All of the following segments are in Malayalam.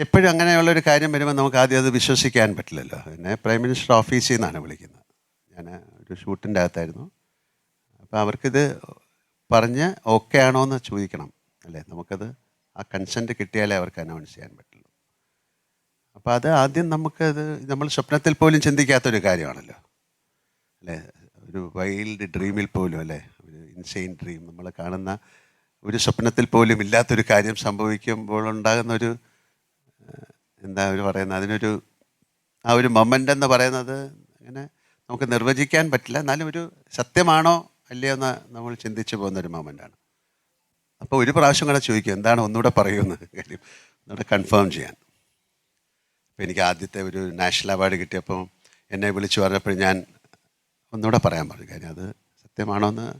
എപ്പോഴും അങ്ങനെയുള്ള ഒരു കാര്യം വരുമ്പോൾ നമുക്ക് ആദ്യം അത് വിശ്വസിക്കാൻ പറ്റില്ലല്ലോ. എന്നെ പ്രൈം മിനിസ്റ്റർ ഓഫീസിൽ നിന്നാണ് വിളിക്കുന്നത്. ഞാൻ ഒരു ഷൂട്ടിന്റെ അകത്തായിരുന്നു. അപ്പോൾ അവർക്കിത് പറഞ്ഞ് ഓക്കെ ആണോ എന്ന് ചോദിക്കണം അല്ലേ? നമുക്കത് ആ കൺസെന്റ് കിട്ടിയാലേ അവർക്ക് അനൗൺസ് ചെയ്യാൻ പറ്റുള്ളൂ. അപ്പോൾ അത് ആദ്യം നമുക്കത് നമ്മൾ സ്വപ്നത്തിൽ പോലും ചിന്തിക്കാത്തൊരു കാര്യമാണല്ലോ. അല്ലേ? ഒരു വൈൽഡ് ഡ്രീമിൽ പോലും അല്ലേ? ഒരു ഇൻസെയിൻ ഡ്രീം നമ്മൾ കാണുന്ന ഒരു സ്വപ്നത്തിൽ പോലും ഇല്ലാത്തൊരു കാര്യം സംഭവിക്കുമ്പോൾ ഉണ്ടാകുന്ന ഒരു എന്താ അവർ പറയുന്നത്? അതിനൊരു ആ ഒരു മൊമെന്റ് എന്ന് പറയുന്നത് അങ്ങനെ നമുക്ക് നിർവചിക്കാൻ പറ്റില്ല. എന്നാലും ഒരു സത്യമാണോ അല്ലയോ എന്ന് നമ്മൾ ചിന്തിച്ചു പോകുന്ന ഒരു മൊമെന്റാണ് അപ്പോൾ ഒരു പ്രാവശ്യം കൂടെ ചോദിക്കും എന്താണ് ഒന്നുകൂടെ പറയുമെന്ന് കാര്യം. ഒന്നുകൂടെ കൺഫേം ചെയ്യാൻ. അപ്പോൾ എനിക്ക് ആദ്യത്തെ ഒരു നാഷണൽ അവാർഡ് കിട്ടിയപ്പോൾ എന്നെ വിളിച്ചു പറഞ്ഞപ്പോൾ ഞാൻ ഒന്നുകൂടെ പറയാൻ പറഞ്ഞു. കാര്യം അത് സത്യമാണോ എന്ന്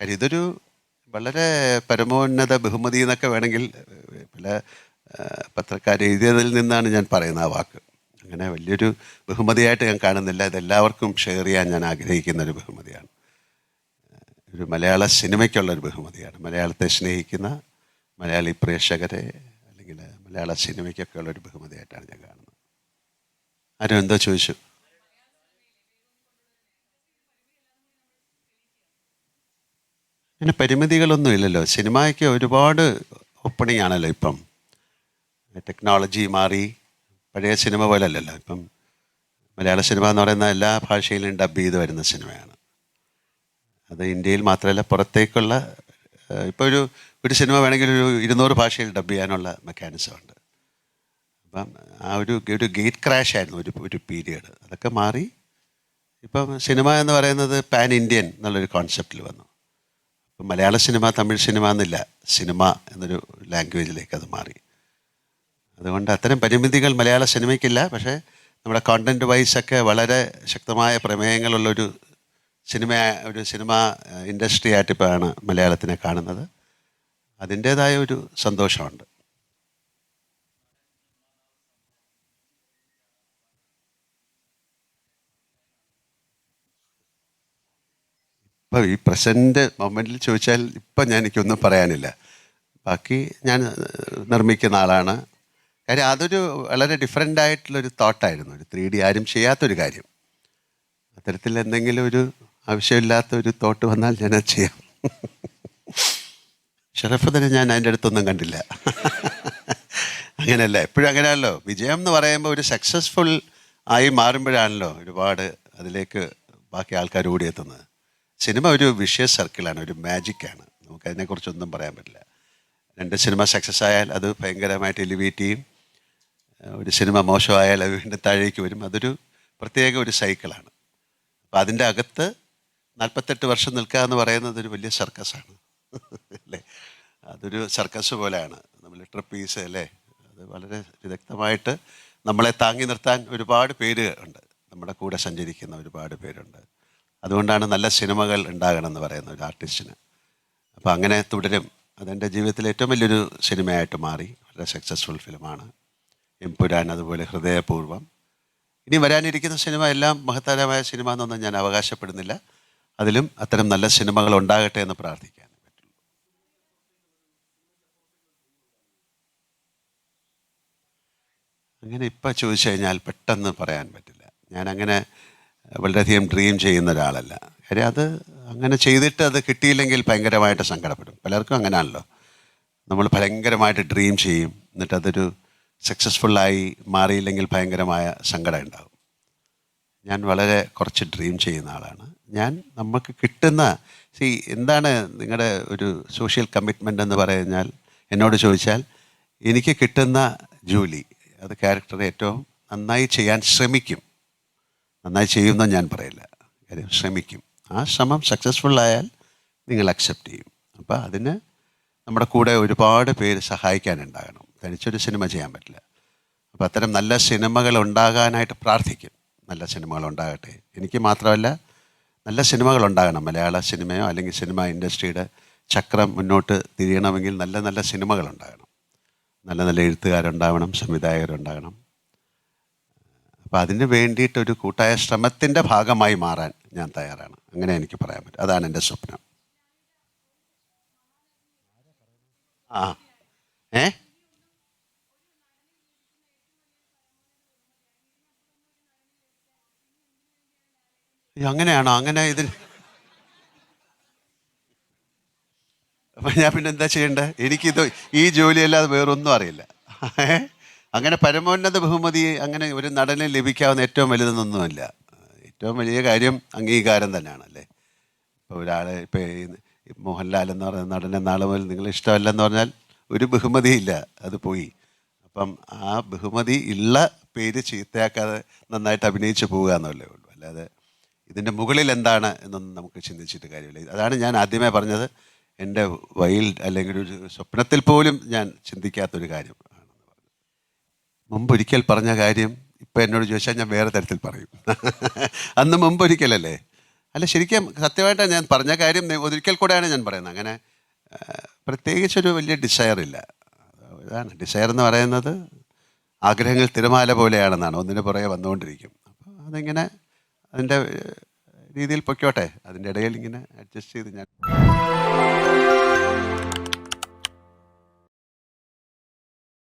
കാര്യം ഇതൊരു വളരെ പരമോന്നത ബഹുമതി എന്നൊക്കെ വേണമെങ്കിൽ പല പത്രക്കാർ എഴുതിയതിൽ നിന്നാണ് ഞാൻ പറയുന്ന ആ വാക്ക്. അങ്ങനെ വലിയൊരു ബഹുമതിയായിട്ട് ഞാൻ കാണുന്നില്ല. ഇതെല്ലാവർക്കും ഷെയർ ചെയ്യാൻ ഞാൻ ആഗ്രഹിക്കുന്ന ഒരു ബഹുമതിയാണ്. ഒരു മലയാള സിനിമയ്ക്കുള്ള ഒരു ബഹുമതിയാണ്. മലയാളത്തെ സ്നേഹിക്കുന്ന മലയാളി പ്രേക്ഷകരെ അല്ലെങ്കിൽ മലയാള സിനിമയ്ക്കൊക്കെ ഉള്ള ഒരു ബഹുമതിയായിട്ടാണ് ഞാൻ കാണുന്നത്. ആരും എന്തോ ചോദിച്ചു. അങ്ങനെ പരിമിതികളൊന്നും ഇല്ലല്ലോ. സിനിമയ്ക്ക് ഒരുപാട് ഓപ്പണിംഗ് ആണല്ലോ ഇപ്പം. ടെക്നോളജി മാറി. പഴയ സിനിമ പോലെ അല്ലല്ലോ ഇപ്പം മലയാള സിനിമ എന്ന് പറയുന്ന എല്ലാ ഭാഷയിലും ഡബ് ചെയ്ത് വരുന്ന സിനിമയാണ് അത് ഇന്ത്യയിൽ മാത്രമല്ല പുറത്തേക്കുള്ള ഇപ്പോൾ ഒരു ഒരു സിനിമ വേണമെങ്കിൽ ഒരു ഇരുന്നൂറ് ഭാഷയിൽ ഡബ് ചെയ്യാനുള്ള മെക്കാനിസം ഉണ്ട്. അപ്പം ആ ഒരു ഒരു ഗേറ്റ് ക്രാഷ് ആയിരുന്നു ഒരു ഒരു പീരിയഡ് അതൊക്കെ മാറി. ഇപ്പം സിനിമ എന്ന് പറയുന്നത് പാൻ ഇന്ത്യൻ എന്നുള്ളൊരു കോൺസെപ്റ്റിൽ വന്നു. ഇപ്പം മലയാള സിനിമ തമിഴ് സിനിമ എന്നില്ല. സിനിമ എന്നൊരു ലാംഗ്വേജിലേക്ക് അത് മാറി. അതുകൊണ്ട് അത്തരം പരിമിതികൾ മലയാള സിനിമയ്ക്കില്ല. പക്ഷേ നമ്മുടെ കോണ്ടന്റ് വൈസ് ഒക്കെ വളരെ ശക്തമായ പ്രമേയങ്ങളുള്ളൊരു സിനിമ ഒരു സിനിമ ഇൻഡസ്ട്രി ആയിട്ട് ആണ് മലയാളത്തിനെ കാണുന്നത്. അതിന്റേതായ ഒരു സന്തോഷമുണ്ട്. ഇപ്പോൾ ഈ പ്രസന്റ് മൊമെന്റിൽ ചോദിച്ചാൽ ഇപ്പം ഞാൻ എനിക്കൊന്നും പറയാനില്ല. ബാക്കി ഞാൻ നിർമ്മിക്കുന്ന ആളാണ്. കാര്യം അതൊരു വളരെ ഡിഫറെന്റ് ആയിട്ടുള്ളൊരു തോട്ടായിരുന്നു ഒരു ത്രീ ഡി ആരും ചെയ്യാത്തൊരു കാര്യം. അത്തരത്തിൽ എന്തെങ്കിലും ഒരു ആവശ്യമില്ലാത്ത ഒരു തോട്ട് വന്നാൽ ഞാൻ അത് ചെയ്യാം. ഷറഫദിനെ ഞാൻ അതിന്റെ അടുത്തൊന്നും കണ്ടില്ല. അങ്ങനെയല്ല എപ്പോഴും അങ്ങനെയല്ലോ വിജയം എന്ന് പറയുമ്പോൾ ഒരു സക്സസ്ഫുൾ ആയി മാറുമ്പോഴാണല്ലോ ഒരുപാട് അതിലേക്ക് ബാക്കി ആൾക്കാർ ഓടിയെത്തുന്നത് സിനിമ ഒരു വിഷയ സർക്കിളാണ് ഒരു മാജിക്കാണ് നമുക്കതിനെക്കുറിച്ചൊന്നും പറയാൻ പറ്റില്ല. രണ്ട് സിനിമ സക്സസ് ആയാൽ അത് ഭയങ്കരമായിട്ട് എലിവേറ്റ് ചെയ്യും ഒരു സിനിമ മോശമായാൽ അത് താഴേക്ക് വരും. അതൊരു പ്രത്യേക ഒരു സൈക്കിളാണ്. അപ്പം അതിന്റെ അകത്ത് നാൽപ്പത്തെട്ട് വർഷം നിൽക്കുക എന്ന് പറയുന്നത് ഒരു വലിയ സർക്കസാണ്. അല്ലേ? അതൊരു സർക്കസ് പോലെയാണ്. നമ്മൾ ട്രിപ്പീസ് അല്ലേ? അത് വളരെ വിദഗ്ധമായിട്ട് നമ്മളെ താങ്ങി നിർത്താൻ ഒരുപാട് പേര് ഉണ്ട്. നമ്മുടെ കൂടെ സഞ്ചരിക്കുന്ന ഒരുപാട് പേരുണ്ട്. അതുകൊണ്ടാണ് നല്ല സിനിമകൾ ഉണ്ടാകണം എന്ന് പറയുന്ന ഒരു ആർട്ടിസ്റ്റിന്. അപ്പോൾ അങ്ങനെ തുടരും. അതെന്റെ ജീവിതത്തിലെ ഏറ്റവും വലിയൊരു സിനിമയായിട്ട് മാറി. വളരെ സക്സസ്ഫുൾ ഫിലിമാണ് എംപുരാൻ അതുപോലെ ഹൃദയപൂർവം. ഇനി വരാനിരിക്കുന്ന സിനിമ എല്ലാം മഹത്തരമായ സിനിമ എന്നൊന്നും ഞാൻ അവകാശപ്പെടുന്നില്ല. അതിലും അത്തരം നല്ല സിനിമകൾ ഉണ്ടാകട്ടെ എന്ന് പ്രാർത്ഥിക്കാൻ പറ്റുള്ളൂ അങ്ങനെ ഇപ്പം ചോദിച്ചു കഴിഞ്ഞാൽ പെട്ടെന്ന് പറയാൻ പറ്റില്ല. ഞാൻ അങ്ങനെ വളരെയധികം ഡ്രീം ചെയ്യുന്ന ഒരാളല്ല. കാര്യം അത് അങ്ങനെ ചെയ്തിട്ട് അത് കിട്ടിയില്ലെങ്കിൽ ഭയങ്കരമായിട്ട് സങ്കടപ്പെടും. പലർക്കും അങ്ങനെയാണല്ലോ നമ്മൾ ഭയങ്കരമായിട്ട് ഡ്രീം ചെയ്യും. എന്നിട്ട് അതൊരു സക്സസ്ഫുള്ളായി മാറിയില്ലെങ്കിൽ ഭയങ്കരമായ സങ്കടം ഉണ്ടാകും ഞാൻ വളരെ കുറച്ച് ഡ്രീം ചെയ്യുന്ന ആളാണ്. ഞാൻ നമുക്ക് കിട്ടുന്ന സി എന്താണ് നിങ്ങളുടെ ഒരു സോഷ്യൽ കമ്മിറ്റ്മെന്റ് എന്ന് പറഞ്ഞാൽ എന്നോട് ചോദിച്ചാൽ എനിക്ക് കിട്ടുന്ന ജോലി അത് ക്യാരക്ടർ ഏറ്റവും നന്നായി ചെയ്യാൻ ശ്രമിക്കും. നന്നായി ചെയ്യുമെന്ന് ഞാൻ പറയില്ല. കാര്യം ശ്രമിക്കും. ആ ശ്രമം സക്സസ്ഫുള്ളായാൽ നിങ്ങൾ അക്സെപ്റ്റ് ചെയ്യും. അപ്പോൾ അതിന് നമ്മുടെ കൂടെ ഒരുപാട് പേര് സഹായിക്കാനുണ്ടാകണം. തനിച്ചൊരു സിനിമ ചെയ്യാൻ പറ്റില്ല. അപ്പോൾ അത്തരം നല്ല സിനിമകൾ ഉണ്ടാകാനായിട്ട് പ്രാർത്ഥിക്കും. നല്ല സിനിമകൾ ഉണ്ടാകട്ടെ. എനിക്ക് മാത്രമല്ല നല്ല സിനിമകൾ ഉണ്ടാകണം. മലയാള സിനിമയോ അല്ലെങ്കിൽ സിനിമ ഇൻഡസ്ട്രിയുടെ ചക്രം മുന്നോട്ട് തിരിയണമെങ്കിൽ നല്ല നല്ല സിനിമകൾ ഉണ്ടാകണം. നല്ല നല്ല എഴുത്തുകാരുണ്ടാവണം സംവിധായകരുണ്ടാകണം. അപ്പോൾ അതിന് വേണ്ടിയിട്ടൊരു കൂട്ടായ ശ്രമത്തിന്റെ ഭാഗമായി മാറാൻ ഞാൻ തയ്യാറാണ്. അങ്ങനെ എനിക്ക് പറയാൻ പറ്റും. അതാണ് എന്റെ സ്വപ്നം. ആ. ഏ? അങ്ങനെയാണോ? അങ്ങനെ ഇതിന് അപ്പം ഞാൻ പിന്നെ എന്താ ചെയ്യേണ്ടത് എനിക്കിത് ഈ ജോലിയല്ലാതെ വേറൊന്നും അറിയില്ല. അങ്ങനെ പരമോന്നത ബഹുമതി അങ്ങനെ ഒരു നടനെ ലഭിക്കാവുന്ന ഏറ്റവും വലുതെന്നൊന്നുമല്ല. ഏറ്റവും വലിയ കാര്യം അംഗീകാരം തന്നെയാണ് അല്ലേ ഇപ്പോൾ ഒരാൾ ഇപ്പോൾ ഈ മോഹൻലാൽ എന്ന് പറയുന്ന നടനെ നാളെ മുതൽ നിങ്ങൾ ഇഷ്ടമല്ലെന്ന് പറഞ്ഞാൽ ഒരു ബഹുമതി ഇല്ല അത് പോയി. അപ്പം ആ ബഹുമതി ഉള്ള പേര് ചീത്തയാക്കാതെ നന്നായിട്ട് അഭിനയിച്ച് പോവുക എന്നല്ലേ ഉള്ളൂ. അല്ലാതെ ഇതിന്റെ മുകളിൽ എന്താണ് എന്നൊന്നും നമുക്ക് ചിന്തിച്ചിട്ട് കാര്യമില്ല. അതാണ് ഞാൻ ആദ്യമേ പറഞ്ഞത്. എന്റെ വൈൽഡ് അല്ലെങ്കിൽ ഒരു സ്വപ്നത്തിൽ പോലും ഞാൻ ചിന്തിക്കാത്തൊരു കാര്യം ആണെന്ന് പറഞ്ഞു മുമ്പ് ഒരിക്കൽ പറഞ്ഞ കാര്യം ഇപ്പം എന്നോട് ചോദിച്ചാൽ ഞാൻ വേറെ തരത്തിൽ പറയും. അന്ന് മുമ്പ് ഒരിക്കലല്ലേ അല്ല ശരിക്കും സത്യമായിട്ടാണ് ഞാൻ പറഞ്ഞ കാര്യം ഒരിക്കൽ കൂടെയാണ് ഞാൻ പറയുന്നത്. അങ്ങനെ പ്രത്യേകിച്ചൊരു വലിയ ഡിസയർ ഇല്ല. ഇതാണ് ഡിസയർ എന്ന് പറയുന്നത് ആഗ്രഹങ്ങൾ തിരമാല പോലെയാണെന്നാണ്. ഒന്നിന് പുറകെ വന്നുകൊണ്ടിരിക്കും. അപ്പോൾ അതിങ്ങനെ അതിന്റെ രീതിയിൽ പൊയ്ക്കോട്ടെ. അതിന്റെ ഇടയിൽ ഇങ്ങനെ അഡ്ജസ്റ്റ് ചെയ്ത് ഞാൻ